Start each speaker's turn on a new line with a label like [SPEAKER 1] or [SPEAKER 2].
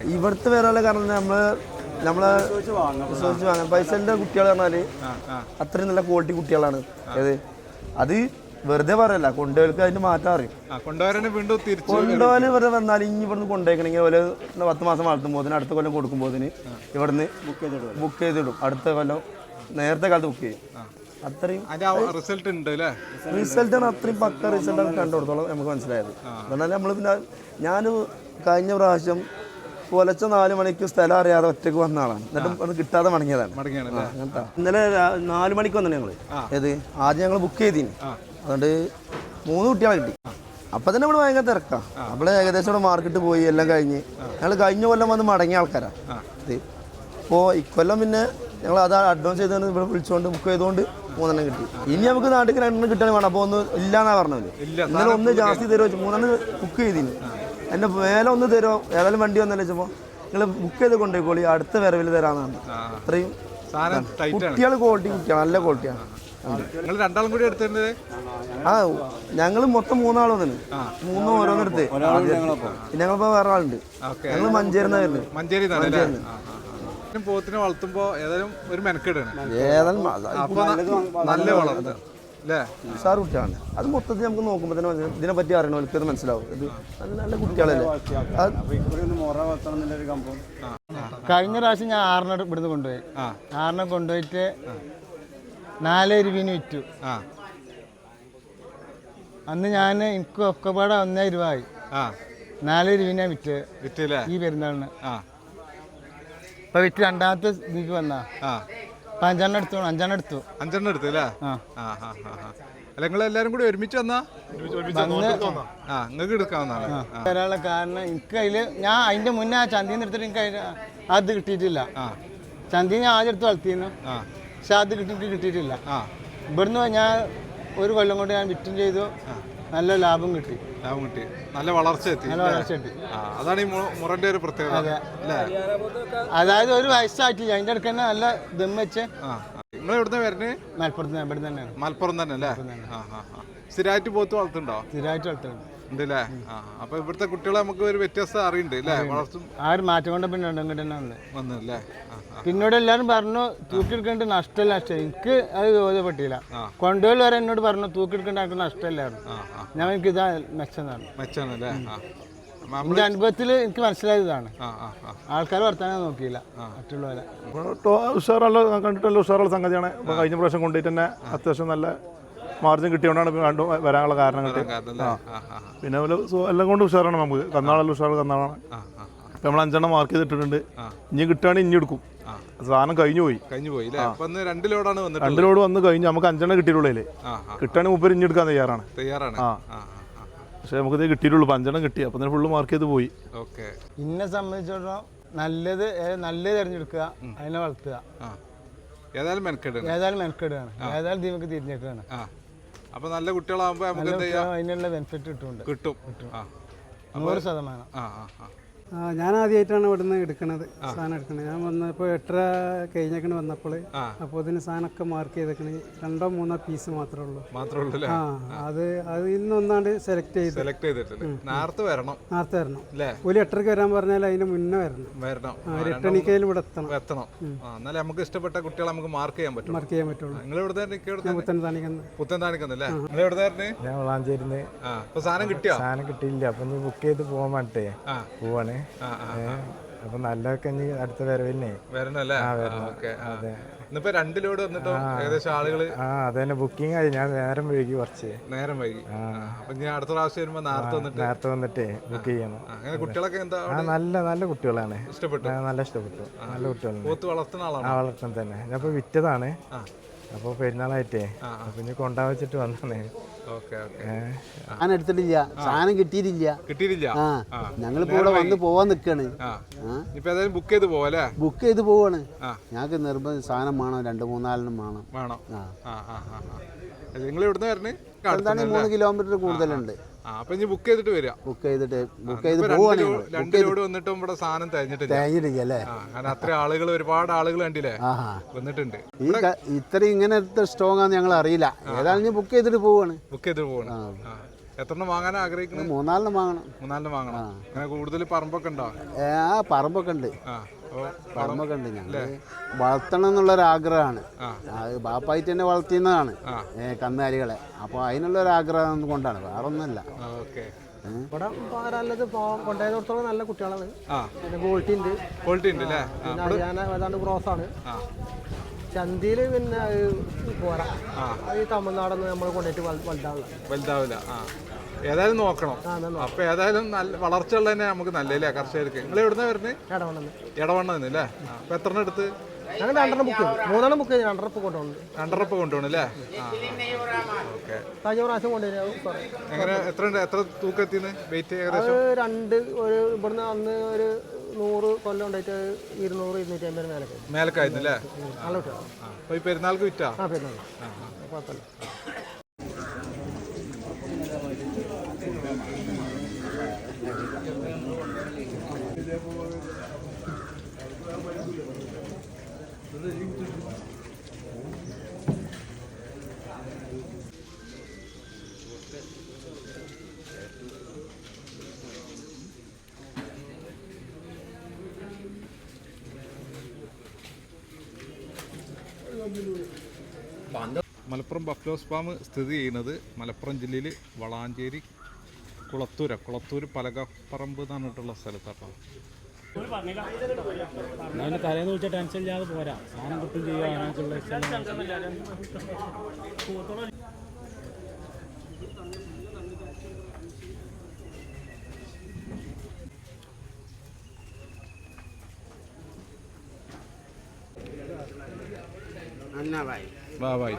[SPEAKER 1] ഇവിടുത്തെ വരാനുള്ള കാരണം നമ്മൾ നമ്മളെ വിശ്വസിച്ച് വാങ്ങാം പൈസലിന്റെ കുട്ടികൾ
[SPEAKER 2] പറഞ്ഞാൽ
[SPEAKER 1] അത്രയും നല്ല ക്വാളിറ്റി കുട്ടികളാണ്. ഏത്? അത് വെറുതെ പറയല്ല കൊണ്ടുപോയവർക്ക് അതിന്റെ മാറ്റം അറിയും. കൊണ്ടുപോകാൻ വെറുതെ വന്നാൽ ഇനി ഇവിടുന്ന് കൊണ്ടുപോയിക്കണെങ്കിൽ ഒരു പത്ത് മാസം വളർത്തുമ്പോൾ അടുത്ത കൊല്ലം കൊടുക്കുമ്പോതിന് ഇവിടുന്ന് ബുക്ക് ചെയ്തിടും അടുത്ത കൊല്ലം നേരത്തെ കാലത്ത് ബുക്ക് ചെയ്യും. അത്രയും
[SPEAKER 2] അതിന്റെ റിസൾട്ട് ഉണ്ട് അല്ലേ?
[SPEAKER 1] റിസൾട്ടാണ് അത്രയും പക്ക റിസൾട്ടാണ് കണ്ടുകൊടുത്തോളം നമുക്ക് മനസ്സിലായത്. എന്നാൽ നമ്മൾ പിന്നെ ഞാൻ കഴിഞ്ഞ പ്രാവശ്യം പുലച്ച നാല് മണിക്ക് സ്ഥലം അറിയാതെ ഒറ്റയ്ക്ക് വന്ന ആളാണ്. എന്നിട്ട് ഒന്ന് കിട്ടാതെ മടങ്ങിയതാണ്. ഇന്നലെ നാലു മണിക്ക് വന്നു ഞങ്ങൾ? ഏത്? ആദ്യം ഞങ്ങൾ ബുക്ക് ചെയ്തിന്. അതുകൊണ്ട് മൂന്ന് കുട്ടികളെ കിട്ടി. അപ്പൊ തന്നെ ഇവിടെ ഭയങ്കര തിരക്കാ. നമ്മൾ ഏകദേശം ഇവിടെ മാർക്കറ്റ് പോയി എല്ലാം കഴിഞ്ഞ്. ഞങ്ങൾ കഴിഞ്ഞ കൊല്ലം വന്ന് മടങ്ങിയ ആൾക്കാരാ. ഇത്. അപ്പോൾ ഇക്കൊല്ലം പിന്നെ ഞങ്ങൾ അത് അഡ്വാൻസ് ചെയ്ത് ഇവിടെ വിളിച്ചുകൊണ്ട് ബുക്ക് ചെയ്തുകൊണ്ട് മൂന്നെണ്ണം കിട്ടി. ഇനി നമുക്ക് നാട്ടിൽ രണ്ടെണ്ണം കിട്ടാൻ വേണം. അപ്പോൾ ഒന്ന് ഇല്ലാന്നാ പറഞ്ഞത്. ഇന്നലെ ഒന്ന് ജാസ്തി തരുമോ മൂന്നെണ്ണം ബുക്ക് ചെയ്തിന്. എന്നെ മേലെ ഒന്ന് തരുമോ ഏതായാലും വണ്ടി വന്നല്ലോ വെച്ചപ്പോൾ നിങ്ങൾ ബുക്ക് ചെയ്ത് കൊണ്ടുപോയിക്കോളി. അടുത്ത വരവിൽ തരാമെന്നാണ് അത്രയും കുട്ടികൾ ക്വാളിറ്റി കുട്ടിയാണ് നല്ല ക്വാളിറ്റിയാണ്
[SPEAKER 2] നിങ്ങൾ രണ്ടാളും കൂടി എടുത്തിട്ടുണ്ട്
[SPEAKER 1] ആ ഞങ്ങൾ മൊത്തം മൂന്നാൾ വന്നിന്. മൂന്നും ഓരോന്നെടുത്ത് എടുത്ത്. ഞങ്ങളിപ്പോ വേറെ ആളുണ്ട്. ഞങ്ങൾ
[SPEAKER 2] മഞ്ചേരി. പോത്തിനെ വളർത്തുമ്പോ ഏതായാലും ഒരു മെനക്കെടാണ്
[SPEAKER 1] ഏതായാലും
[SPEAKER 2] നല്ല വളർത്ത. അല്ലേ
[SPEAKER 1] ഉഷാർ കുട്ടിയാണ് അത് മൊത്തത്തിൽ നമുക്ക് നോക്കുമ്പോൾ തന്നെ. ഇതിനെ പറ്റി അറിയണവർക്ക് ഇത് മനസ്സിലാവും. ഇത് നല്ല നല്ല കുട്ടികളല്ലേ? അത്
[SPEAKER 3] കഴിഞ്ഞ പ്രാവശ്യം ഞാൻ ആറിനെ ഇവിടുന്ന് കൊണ്ടുപോയി. ആറിനെ കൊണ്ടുപോയിട്ട് നാല് ഇരുപതിന് വിറ്റു.
[SPEAKER 2] ആ.
[SPEAKER 3] അന്ന് ഞാൻ എനിക്ക് ഒക്കെപ്പാടെ ഒന്നേ രൂപയായി
[SPEAKER 2] ആ.
[SPEAKER 3] നാല് ഇരുപതിനാണ് വിറ്റ്.
[SPEAKER 2] വിറ്റില്ലേ
[SPEAKER 3] ഈ പെരുന്നാളിന്.
[SPEAKER 2] ആ.
[SPEAKER 3] ഇപ്പൊ വിറ്റ് രണ്ടാമത്തെ ഇതിക്ക് വന്നാ. അഞ്ചെണ്ണം എടുത്തു അഞ്ചെണ്ണം എടുത്തു.
[SPEAKER 2] അഞ്ചെണ്ണം എടുത്തു അല്ലേ? നിങ്ങൾ എല്ലാരും കൂടി ഒരുമിച്ച് വന്നാ? ആ നിങ്ങൾക്ക് എടുക്കാവുന്നതാണ്.
[SPEAKER 3] വരാനുള്ള കാരണം എനിക്ക് അതിൽ ഞാൻ അതിന്റെ മുന്നേ ആ ചന്തീന്ന് എടുത്തിട്ട് എനിക്ക് അതിന് അത് കിട്ടിയിട്ടില്ല. ചന്തി ഞാൻ ആദ്യം എടുത്ത് വളർത്തിയിരുന്നു.
[SPEAKER 2] ആ.
[SPEAKER 3] പക്ഷെ അത് കിട്ടിയിട്ട് എനിക്ക് കിട്ടിയിട്ടില്ല.
[SPEAKER 2] ആ.
[SPEAKER 3] ഇവിടുന്ന് ഞാൻ ഒരു കൊല്ലം കൊണ്ട് ഞാൻ വിറ്റും ചെയ്തു. നല്ല ലാഭം കിട്ടി.
[SPEAKER 2] ലാഭം കിട്ടി. നല്ല വളർച്ച എത്തി.
[SPEAKER 3] നല്ല വളർച്ച
[SPEAKER 2] അതാണ് ഈ മുറന്റെ ഒരു പ്രത്യേകത.
[SPEAKER 3] അതായത് ഒരു വയസ്സായിട്ടില്ല അതിന്റെ അടുക്ക് തന്നെ നല്ല ദം വെച്ച്
[SPEAKER 2] നിങ്ങൾ എവിടുന്ന വരുന്നത്
[SPEAKER 3] മലപ്പുറത്ത് നിന്ന് ഇവിടെ തന്നെയാണ്.
[SPEAKER 2] മലപ്പുറം തന്നെ അല്ലേ സ്ഥിരമായിട്ട് പോത്ത് വളർത്തുണ്ടോ
[SPEAKER 3] സ്ഥിരമായിട്ട് വളർത്തുന്നത്
[SPEAKER 2] ഉണ്ട് അല്ലേ ആ അപ്പൊ ഇവിടുത്തെ കുട്ടികളെ നമുക്ക് ഒരു വ്യത്യസ്തത അറിയണ്ട് അല്ലേ? വളർത്തും
[SPEAKER 3] ആ ഒരു മാറ്റം കൊണ്ട് പിന്നെ ഇങ്ങോട്ട് തന്നെ വന്നത്
[SPEAKER 2] വന്നല്ലേ ആ ആ.
[SPEAKER 3] പിന്നോട് എല്ലാരും പറഞ്ഞു തൂക്കിയെടുക്കേണ്ട നഷ്ടമല്ല നഷ്ടം. എനിക്ക് അത് ബോധ്യപ്പെട്ടില്ല. കൊണ്ടുപോയി വരെ എന്നോട് പറഞ്ഞു തൂക്കിയെടുക്കേണ്ട എനിക്ക് നഷ്ടമല്ലായിരുന്നു. ഞാൻ എനിക്ക് ഇതാ
[SPEAKER 2] മെച്ചാണ്
[SPEAKER 3] അനുഭവത്തിൽ എനിക്ക് മനസ്സിലായതാണ് ആൾക്കാർ വർത്താനം നോക്കിയില്ല. മറ്റുള്ളവരെ.
[SPEAKER 4] ഉഷാറുള്ള കണ്ടിട്ടുള്ള ഉഷാറുള്ള സംഗതിയാണ്. കഴിഞ്ഞ പ്രാവശ്യം കൊണ്ടുപോയിട്ട് തന്നെ അത്യാവശ്യം നല്ല മാർജിൻ കിട്ടിയോണ്ടാണ് കണ്ടു വരാനുള്ള കാരണങ്ങൾ
[SPEAKER 2] കാരണം? ആ.
[SPEAKER 4] പിന്നെ അതുപോലെ സു- എല്ലാം കൊണ്ട് ഉഷാറാണ് നമുക്ക് കന്നാളല്ല ഉഷാറ് കന്നാളാണ് ഇപ്പം നമ്മൾ അഞ്ചെണ്ണം മാർക്ക് ചെയ്തിട്ടുണ്ട് ഇനി കിട്ടുകയാണെങ്കിൽ ഇനി എടുക്കും. സാധനം കഴിഞ്ഞു പോയി.
[SPEAKER 2] കഴിഞ്ഞു പോയി അല്ലേ? അപ്പൊ രണ്ട് ലോഡാണ് വന്നിട്ടുള്ളത്.
[SPEAKER 4] രണ്ട് ലോഡ് വന്ന് കഴിഞ്ഞ് നമുക്ക് അഞ്ചെണ്ണം കിട്ടിയിട്ടുള്ളൂ അതിൽ
[SPEAKER 2] ആ ആ
[SPEAKER 4] കിട്ടുകയാണെങ്കിൽ മുപ്പര് ഇനി എടുക്കാൻ തയ്യാറാണ്.
[SPEAKER 2] തയ്യാറാണ്.
[SPEAKER 4] ആ.
[SPEAKER 2] ആ ആ
[SPEAKER 4] പക്ഷേ നമുക്കിത് കിട്ടിയിട്ടുള്ളൂ. ഇപ്പം അഞ്ചെണ്ണം കിട്ടി. അപ്പം തന്നെ ഫുള്ള് മാർക്ക് ചെയ്ത് പോയി.
[SPEAKER 2] ഓക്കെ.
[SPEAKER 3] എന്നെ സംബന്ധിച്ചിടത്തോളം നല്ലത് ഏ- നല്ലത് തിരഞ്ഞെടുക്കുക. അതിനെ വളർത്തുക.
[SPEAKER 2] ആ. ഏതായാലും മെനക്കെടാണ്
[SPEAKER 3] ഏതായാലും മെനക്കെടുകയാണ്. ഏതായാലും ദീപക്ക് തിരിഞ്ഞേക്കാണ്
[SPEAKER 2] ആ. അപ്പൊ നല്ല കുട്ടികളാകുമ്പോ നമുക്ക് എന്ത് ചെയ്യാം?
[SPEAKER 3] അതിനുള്ള ബെനിഫിറ്റ് കിട്ടും.
[SPEAKER 2] കിട്ടും. ആ.
[SPEAKER 3] നൂറ് ശതമാനം.
[SPEAKER 2] ആ ആ ആ,
[SPEAKER 5] ഞാൻ ആദ്യമായിട്ടാണ് ഇവിടുന്ന് എടുക്കണത് സാധനം എടുക്കണത്. ഞാൻ വന്നപ്പോൾ എട്ടര കഴിഞ്ഞേക്കണ് വന്നപ്പോൾ. അപ്പോൾ ഇതിന് സാധനമൊക്കെ മാർക്ക് ചെയ്തേക്കണ്. രണ്ടോ മൂന്നോ പീസ് മാത്രമേ ഉള്ളൂ.
[SPEAKER 2] മാത്രമേ ഉള്ളൂ അല്ലേ?
[SPEAKER 5] ആ അത് അതിൽ നിന്ന് ഒന്നാണ്ട് സെലക്ട് ചെയ്ത്.
[SPEAKER 2] സെലക്ട് ചെയ്തിട്ടുണ്ട്. നേരത്തെ വരണം.
[SPEAKER 5] നേരത്തെ വരണം. ഒരു എട്ടരക്ക് വരാൻ പറഞ്ഞാൽ അതിന് മുന്നേ വരണം.
[SPEAKER 2] വരണം.
[SPEAKER 5] ഒരു എട്ടണിക്കയിൽ ഇവിടെ എത്തണം.
[SPEAKER 2] എത്തണം. എന്നാലേ നമുക്ക് ഇഷ്ടപ്പെട്ട കുട്ടികളെ നമുക്ക് മാർക്ക് ചെയ്യാൻ പറ്റും
[SPEAKER 5] മാർക്ക് ചെയ്യാൻ പറ്റുള്ളൂ.
[SPEAKER 2] നിങ്ങൾ ഇവിടെ
[SPEAKER 5] പുത്തൻ താണിക്കുന്ന.
[SPEAKER 2] പുത്തൻ താണിക്കുന്നല്ലേ നിങ്ങൾ എവിടെ
[SPEAKER 6] ഞാൻ വളാഞ്ചേരിന്ന്.
[SPEAKER 2] ആ അപ്പോൾ സാധനം കിട്ടിയോ?
[SPEAKER 6] സാധനം കിട്ടിയില്ല. അപ്പൊ നീ ബുക്ക് ചെയ്ത് പോകാൻ വേണ്ടേ
[SPEAKER 2] ആ.
[SPEAKER 6] പോവാണ്. ഏ, അപ്പൊ നല്ലതൊക്കെ ഇനി അടുത്ത
[SPEAKER 2] വരണല്ലേ ഇന്നിപ്പോ വന്നിട്ടോ? ഏകദേശം ആളുകൾ?
[SPEAKER 6] ആ അതന്നെ. ബുക്കിംഗ് ആയി. ഞാൻ നേരം വൈകി കുറച്ച്.
[SPEAKER 2] നേരം വൈകി. ആ, അപ്പൊ ഞാൻ അടുത്ത പ്രാവശ്യം വരുമ്പോ നേരത്തെ വന്നിട്ട്
[SPEAKER 6] നേരത്തെ വന്നിട്ടേ ബുക്ക് ചെയ്യണം.
[SPEAKER 2] അങ്ങനെ കുട്ടികളൊക്കെ എന്താ
[SPEAKER 6] നല്ല നല്ല കുട്ടികളാണ്.
[SPEAKER 2] ഇഷ്ടപ്പെട്ടു?
[SPEAKER 6] നല്ല ഇഷ്ടപ്പെട്ടു. നല്ല കുട്ടികളാണ്.
[SPEAKER 2] വളർത്തുന്ന ആളാണ്?
[SPEAKER 6] വളർത്താൻ തന്നെ. ഞാൻ ഇപ്പൊ വിറ്റതാണ്
[SPEAKER 2] ആ.
[SPEAKER 6] അപ്പൊ പെരുന്നാളായിട്ടേ. പിന്നെ ഇനി കൊണ്ടാ വെച്ചിട്ട് വന്നേ
[SPEAKER 2] ഓക്കെ ഓക്കെ.
[SPEAKER 6] ഏഹ്
[SPEAKER 7] സാധനം എടുത്തിട്ടില്ല. സാധനം കിട്ടിയിട്ടില്ല.
[SPEAKER 2] കിട്ടിയിട്ടില്ല?
[SPEAKER 7] ആ. ഞങ്ങളിപ്പോ ഇവിടെ വന്ന് പോവാൻ നിക്കാണ്.
[SPEAKER 2] ബുക്ക് ചെയ്ത് പോവല്ലേ
[SPEAKER 7] ബുക്ക് ചെയ്ത് പോവാണ്. ഞങ്ങൾക്ക് നിർബന്ധം സാധനം വേണം രണ്ട് മൂന്നാലിനും വേണം.
[SPEAKER 2] വേണം.
[SPEAKER 7] ആ.
[SPEAKER 2] ആ ആ ആ നിങ്ങൾ
[SPEAKER 7] ഇവിടുന്ന് മൂന്ന് കിലോമീറ്റർ കൂടുതലുണ്ട്.
[SPEAKER 2] അപ്പൊ ഇനി ബുക്ക് ചെയ്തിട്ട് വരിക.
[SPEAKER 7] ബുക്ക് ചെയ്തിട്ട് ബുക്ക് ചെയ്ത് പോവാണ്
[SPEAKER 2] രണ്ട് ലോഡ് വന്നിട്ടും ഇവിടെ സാധനം തേഞ്ഞിട്ടില്ല.
[SPEAKER 7] തേഞ്ഞിട്ടില്ല
[SPEAKER 2] കാരണം അത്ര ആളുകൾ ഒരുപാട് ആളുകൾ കണ്ടില്ലേ? വന്നിട്ടുണ്ട്.
[SPEAKER 7] ഈ ഇത്ര ഇത്രയും ഇങ്ങനത്തെ സ്ട്രോങ് ആണെന്ന് ഞങ്ങൾ അറിയില്ല. ഏതായാലും ബുക്ക് ചെയ്തിട്ട് പോവാണ്.
[SPEAKER 2] ബുക്ക് ചെയ്തിട്ട് പോവാണ്. എത്രണ്ണം വാങ്ങാൻ ആഗ്രഹിക്കുന്നത്
[SPEAKER 7] മൂന്നാലെണ്ണം വാങ്ങണം.
[SPEAKER 2] മൂന്നാലെണ്ണം വാങ്ങണം. അങ്ങനെ കൂടുതൽ പറമ്പൊക്കെ ഉണ്ടോ?
[SPEAKER 7] ആ പറമ്പൊക്കെ ഉണ്ട്.
[SPEAKER 2] ആ.
[SPEAKER 7] പറമ്പൊക്കെ ഉണ്ട് ഞങ്ങൾ വളർത്തണം എന്നുള്ളൊരാഗ്രഹമാണ്. അത് ബാപ്പായിട്ട് തന്നെ വളർത്തിയുന്നതാണ്. അപ്പൊ കന്നുകാലികളെ. അപ്പോൾ ആഗ്രഹം കൊണ്ടാണ് വേറെ ഒന്നല്ല
[SPEAKER 2] ഓക്കെ.
[SPEAKER 8] ഇവിടെ നല്ലത് കൊണ്ടുപോയതോടത്തോളം നല്ല കുട്ടികളാണ്. പിന്നെ ക്വാളിറ്റി ഉണ്ട്
[SPEAKER 2] ക്വാളിറ്റി ഉണ്ട് അല്ലേ? ആ
[SPEAKER 8] പിന്നെ അറിയാൻ ഏതാണ്ട് ക്രോസ് ആണ് ചന്തിയിൽ പിന്നെ പോരാ. ഈ തമിഴ്നാടെന്ന് നമ്മൾ കൊണ്ടുപോയിട്ട് വലുതാവില്ല
[SPEAKER 2] ഏതായാലും നോക്കണം. അപ്പൊ ഏതായാലും നല്ല വളർച്ച ഉള്ള തന്നെ നമുക്ക് നല്ലല്ലേ കർഷകർക്ക്? നിങ്ങൾ എവിടുന്ന വരുന്നത്
[SPEAKER 8] ഇടവണ്ണെന്ന്
[SPEAKER 2] ഇടവണ്ണ അല്ലേ? അപ്പൊ എത്ര എടുത്ത്?
[SPEAKER 8] ഞങ്ങൾ രണ്ടെണ്ണം ബുക്ക് ചെയ്തു. മൂന്നെണ്ണം ബുക്ക് ചെയ്തു. രണ്ടെണ്ണം ഇപ്പോൾ കൊണ്ടുപോകുന്നുണ്ട്
[SPEAKER 2] രണ്ടരപ്പ് കൊണ്ടുപോകണം അല്ലേ? ഓക്കെ.
[SPEAKER 8] കഴിഞ്ഞ പ്രാവശ്യം കൊണ്ടുവരും സോറി
[SPEAKER 2] എങ്ങനെ എത്ര ഉണ്ട്? എത്ര തൂക്കം എത്തിന്ന് വെയിറ്റ് ഏകദേശം?
[SPEAKER 8] അത് രണ്ട് ഒരു ഇവിടുന്ന് അന്ന് ഒരു നൂറ് കൊല്ലം ഉണ്ടായിട്ട് ഇരുന്നൂറ് ഇരുന്നൂറ്റി അമ്പത് മേലൊക്കെ
[SPEAKER 2] മേലക്കായിരുന്നു അല്ലേ?
[SPEAKER 8] നല്ല കുട്ടികളാണ്
[SPEAKER 2] അപ്പൊ ഈ പെരുന്നാൾക്ക് വിറ്റാ?
[SPEAKER 8] ആ പിന്നെ കുഴപ്പമില്ല.
[SPEAKER 2] മലപ്പുറം ബഫ്ലോസ് ഫാം സ്ഥിതി ചെയ്യുന്നത് മലപ്പുറം ജില്ലയിൽ വളാഞ്ചേരി കുളത്തൂര. കുളത്തൂർ പലകപ്പറമ്പ് എന്ന് പറഞ്ഞിട്ടുള്ള സ്ഥലത്താട്ടോ.
[SPEAKER 9] അതിന് തലേന്ന് വെച്ചാൽ ടെൻഷൻ ഇല്ലാതെ പോരാ. സാധനം കിട്ടും ചെയ്യുക അതിനകത്തുള്ള
[SPEAKER 2] വാ ബായ്